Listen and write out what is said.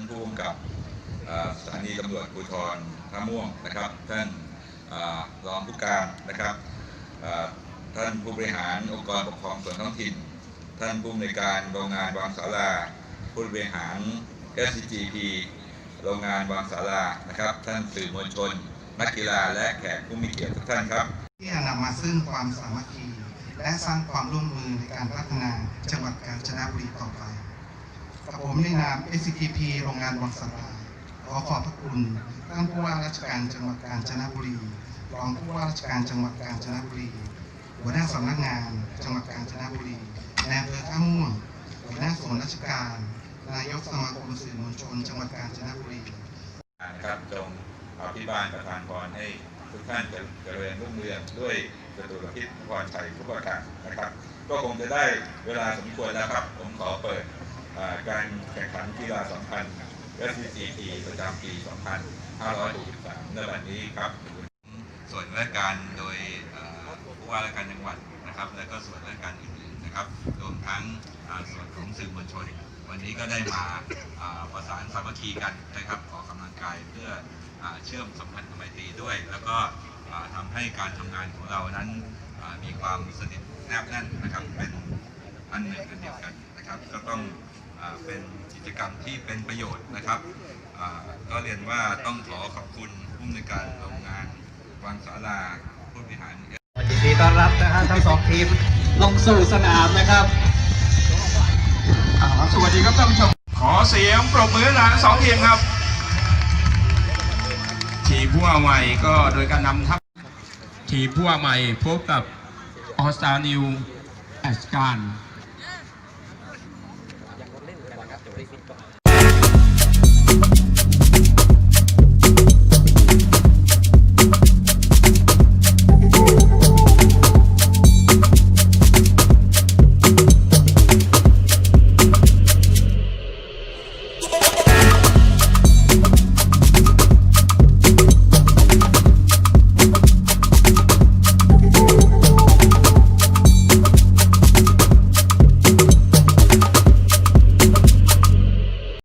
ำกับเอ่อสถานีตำรวจภูธรท่าม่วงนะครับ ท่านรองผู้การนะครับท่านผู้บริหารองค์กรปกครองส่วนท้องถิ่น ท่านผู้อำนวยการโรงงานวางสาราผู้บริหาร SCGP โรงงานวางสารานะครับ ท่านสื่อมวลชน นักกีฬาและแขกผู้มีเกียรติทุกท่านครับ ที่นำมาซึ่งความสามัคคีและสร้างความร่วมมือในการพัฒนาจังหวัดกาญจนบุรีต่อไป ผมในนาม SCTP โรงงานวังสาราขอขอบพระคุณท่านผู้ว่าราชการจังหวัดกาญจนบุรี รองผู้ว่าราชการจังหวัดกาญจนบุรี หัวหน้าสำนักงาน จังหวัดกาญจนบุรีนายอำเภอท่าม่วงหัวหน้าส่วนราชการ นายกสมาคมสื่อมวลชน จังหวัดกาญจนบุรีนะครับจงอาที่บ้านประทานพรให้ทุกท่านเจริญรุ่งเรืองด้วยจตุรพิษพรชัยทุกประการนะครับ ก็คงจะได้เวลาสมควรแล้วครับ ผมขอเปิด การแข่งขันกีฬาสัมพันธ์ SCCT ประจำปี 2563ในวันนี้ครับ ส่วนราชการโดยผู้ว่าราชการจังหวัดนะครับ และก็ส่วนราชการอื่นๆนะครับ รวมทั้งส่วนของสื่อมวลชน วันนี้ก็ได้มาประสานสามัคคีกันนะครับออกกำลังกายเพื่ออเชื่อมสัมพันธไมตรีด้วย แล้วก็อ่าทำให้การทำงานของเรานั้นมีความสนิทแนบแน่นนะครับเป็นอันหนึ่งอันเดียวกันนะครับก็ต้อง เป็นกิจกรรมที่เป็นประโยชน์นะครับอ่าก็เรียนว่าต้องขอขอบคุณผู้อำนวยการโรงงานวางศาลาผู้บริหารยินดีต้อนรับนะฮะทั้งสองทีมลงสู่สนามนะครับสวัสดีครับท่านผู้ชมขอเสียงปรบมือหลังสองทีมครับ ทีมผู้ว่าใหม่ก็โดยการนำทัพทีมผู้ว่าใหม่พบกับออสตานิวแอสการ